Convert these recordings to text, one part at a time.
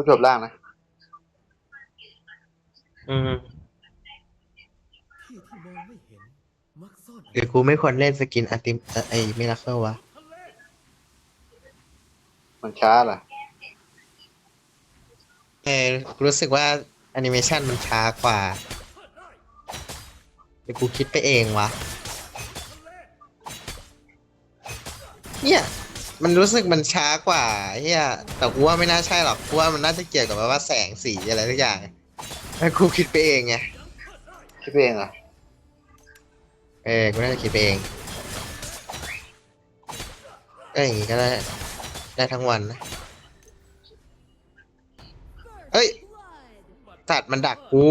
กูจบล่างนะ อืมที่ที่มองไม่เห็นมักซ่อนหรือกูไม่ควรเล่นสกินอัลติมเอ่อไอ้มิราเคิลวะ มันช้าเหรอเออกูรู้สึกว่าแอนิเมชันมันช้ากว่าหรือกูคิดไปเองวะ เนี่ย มันรู้สึกมันช้ากว่าเฮียแต่กูว่าไม่น่าใช่หรอกกูว่ามันน่าจะเกี่ยวกับว่าแสงสีอะไรทุกอย่างแต่กูคิดไปเองไงคิดไปเองเหรอเออกูน่าจะคิดไปเองก็อย่างงี้ก็ได้ได้ทั้งวันนะเฮ้ยสัตว์มันดักกู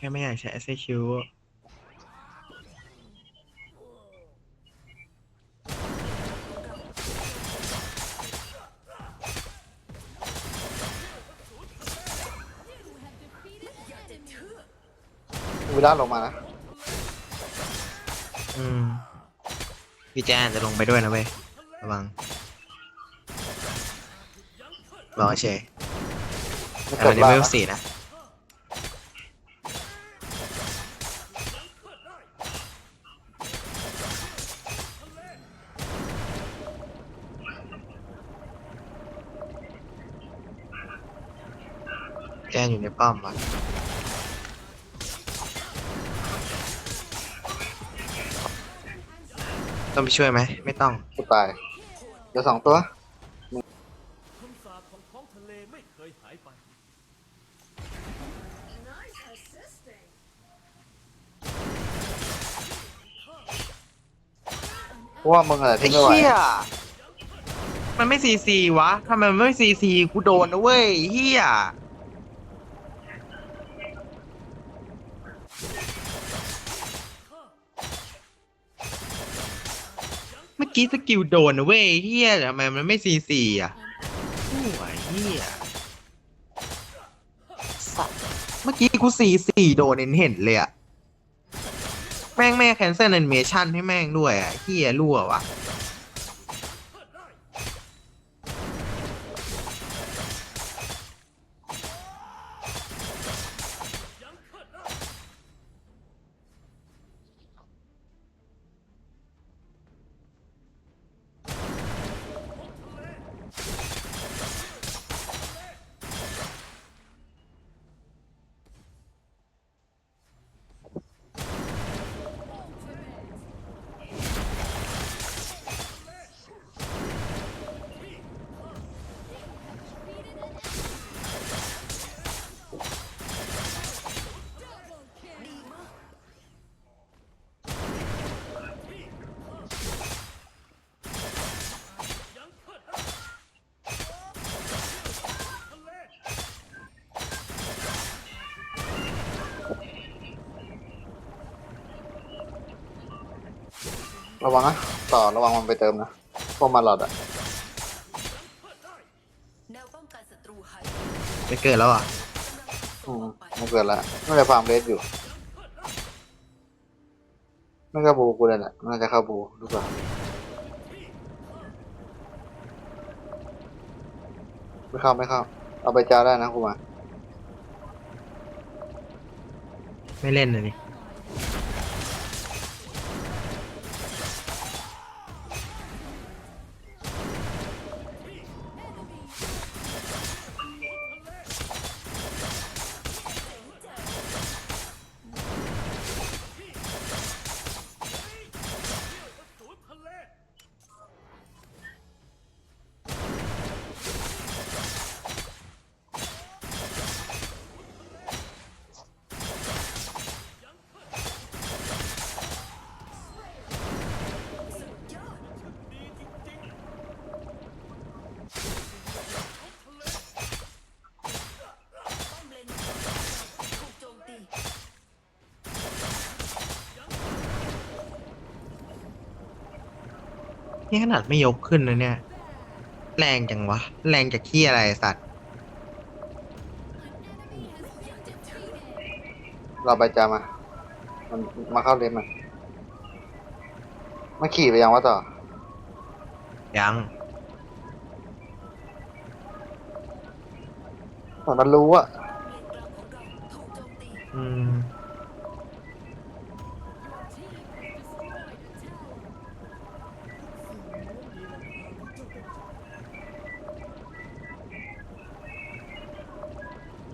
แค่ไม่อยากใช้ SQ วิลาลงมานะอืม พี่แจนจะลงไปด้วยนะเว้ย ระวังรอเฉยไม่อัจนบนี้ล่างเวลนะสี่นะ แจนอยู่ในป้อมวะต้องไปช่วยไหม ไม่ต้อง กูตายเดี๋ยวสองตัว คำสาปของท้องทะเลไม่เคยหายไปเพราะว่ามึงอะไรไอ้ทิ้งไม่ไหวเหี้ย มันไม่ซีซีวะทำไมมันไม่ซีซีกูโดนนะเว้ยเหี้ย มื่อกี้สกิลโดนนะเว้ยเฮียทำไมมันไม่ซีซีอะโอ้ยเฮียสัตว์เมื่อกี้กูซีซีโดนเห็นเห็นเลยอะ แม่งแม่แคนเซิลแอนิเมชันให้แม่งด้วยอะเฮียรั่ววะ ระวังนะต่อระวังมันไปเติมนะพวกมาหลอดอะแนวป้องกันศัตรูหายไม่เกิดแล้วอะอืมมันเกิดละน่าจะฟาร์มเลสอยู่น่าจะบูกูเลยแหละน่าจะเข้าบูดูก่อนไม่เข้าไม่เข้า เอาไปจ้าได้นะกูมา ไม่เล่นเลยนี่ นี่ขนาดไม่ยกขึ้นนะเนี่ย แรงจังวะ แรงจากขี้อะไรไอ้สัตว์ เราใบจามา มันมาเข้าเลนมันมาขี่ไปยังวะต่อ ยังแต่มันรู้อะเลนกลางของเราถูกโจมตีอืม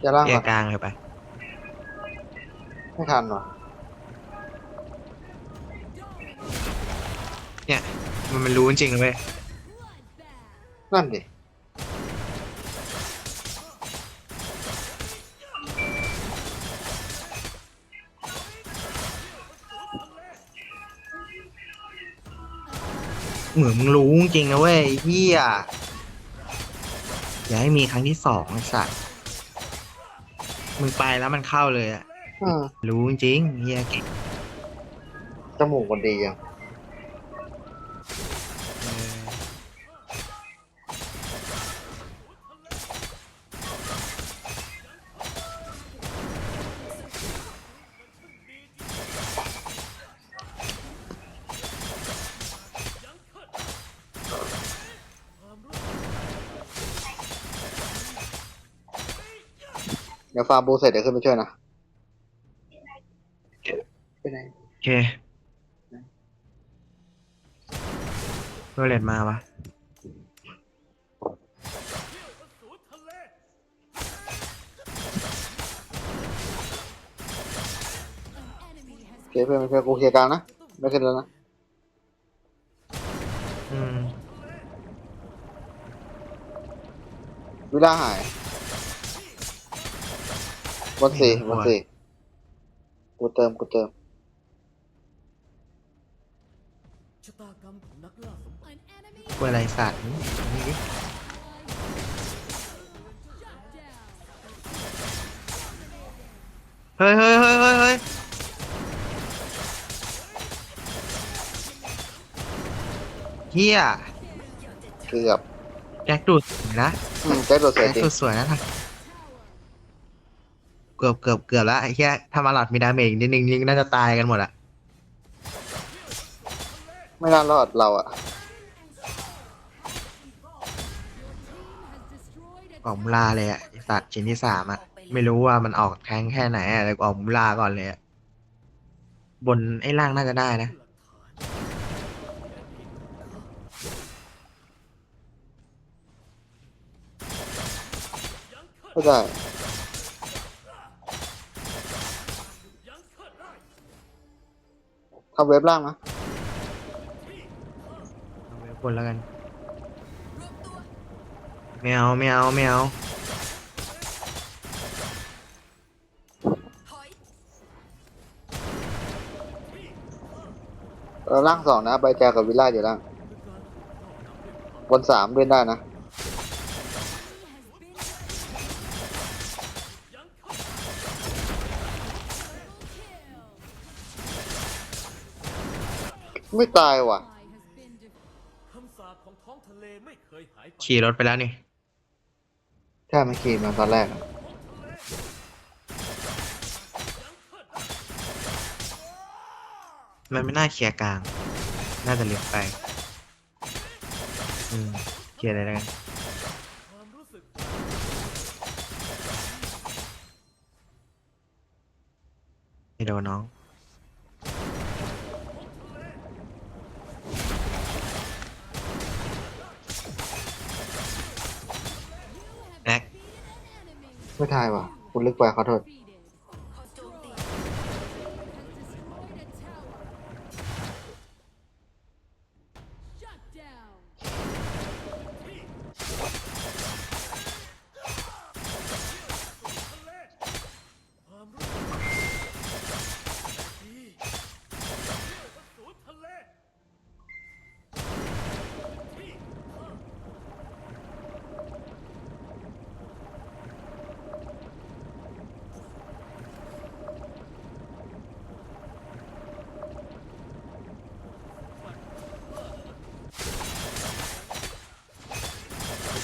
จะล่างเกียก่อนร์กลางเลยไป ไม่ทันวะเนี่ย มันมันรู้จริงๆเลยเว้ยนั่นดิเหมือนมึงรู้จริงๆนะเว้ยไอ้เฮียอย่าให้มีครั้งที่สองไอ้สัตว์ มึงไปแล้วมันเข้าเลยอะอืมรู้จริงๆเฮียเก่ง จมูกมันดียัง ดี๋ยวฟาร์มบูเสร็จเดี๋ยวขึ้นไปช่วยนะไปไหนโอเคโรเลตมาวะเคลียร์เพื่อนไม่เพื่อนกูเคลียร์กลางนะไม่ขึ้นแล้วนะอืมวิลาหาย บนสี่บนสี่กูเติมกูเติมชะตากรรมของนักล่าสมบัติกลัวอะไรสัตว์นี่ดิเฮ้ยเฮ้ยเฮ้ยเฮ้ยเฮ้ยเฮียเกือบแจ็คดูดสวยนะอืมแจ็คตัวเสร็แจ็จคจริง ดูดสวยนะ เกือบเกือบเกือบแล้วไอ้เฮียถ้ามาหลอดมีดาเมจอีกนิดนึงนี่น่าจะตายกันหมดอะไม่น่ารอดเราอะออกมูลาเลยอะไอ้สัตว์ชิ้นที่สามอะไม่รู้ว่ามันออกแทงแค่ไหนอะแต่กูออกมูลาก่อนเลยอะบนไอ้ล่างน่าจะได้นะไม่ได้ ทำเว็บล่างนะเอาไว้บนแล้วกัน ไม่เอาไม่เอาไม่เอาถอยเออล่างสองนะใบแจกับวิลล่าอยู่ล่างบนสามเล่นได้นะ ไม่ตายว่ะ คำสาปของท้องทะเลไม่เคยหายไปขี่รถไปแล้วนี่ใช่มันขี่มาตอนแรกอะมันไม่น่าเคลียร์กลาง น่าจะเลี้ยวไป อืม เคลียร์อะไรแล้วกัน ความรู้สึกไม่โดนน้อง ไม่ทายว่ะคุณลึกไปขอโทษ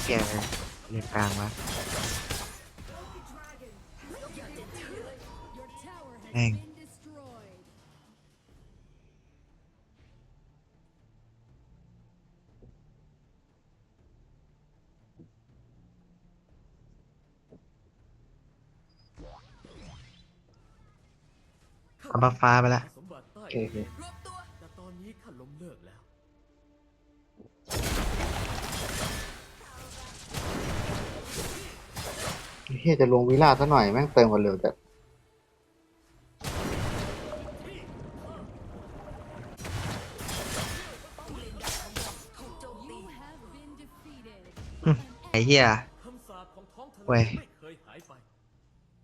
ลียร์เรียนกลางวะแม่งเอาบัฟฟ้าไปละโอเค เฮียจะลงวิลาซะหน่อยแม่งเติมกันเร็วแต่ไอ้เหี้ยเว้ย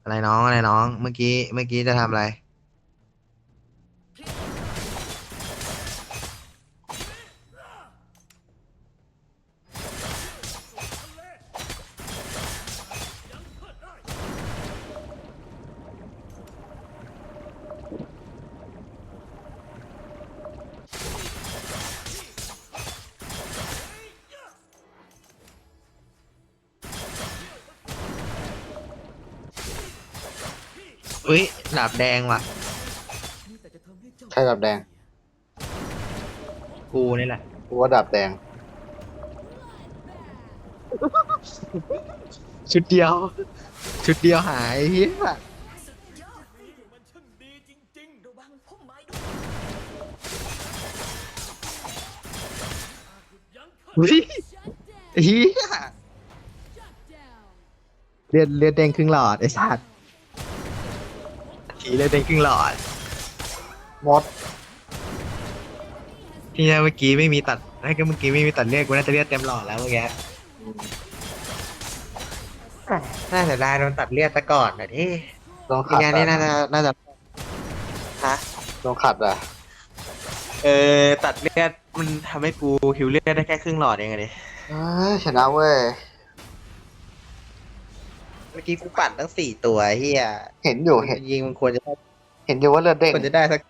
อะไรน้องอะไรน้อง เมื่อกี้ เมื่อกี้จะทำอะไร อุ้ยดาบแดงว่ะมีแต่จะทำให้เจ้าใช่ดาบแดง กูนี่แหละกูว่าดาบแดง ชุดเดียว ชุดเดียวหายเฮียสุดยอดมันช่างดีจริงระวังพุ่มไม้ด้วยๆยังข้าอุ้ยเฮียเลือดเลือดแดงครึ่งหลอดไอ้สัตว์ ทีเลือดแดงครึ่งหลอดมดที่เมื่อกี้ไม่มีตัดไอ้ก็เมื่อกี้ไม่มีตัดเลือดกูน่าจะเลือดเต็มหลอดแล้วเมื่อกี้น่าจะได้โดนตัดเลือดซะก่อนนะที่ลองทีขัดงานนี้อะน่าจะน่าจะฮะลองขัดอะเออตัดเลือดมันทำให้กูหิวเลือดได้แค่ครึ่งหลอดเองอะดิเอ้ยชนะเว้ยเมื่อกี้กูปั่นตั้งสี่ตัวเฮียเห็นอยู่เห็นยิงมันควรจะได้เห็นอยู่ว่าเลือดเด้งควรจะได้สัก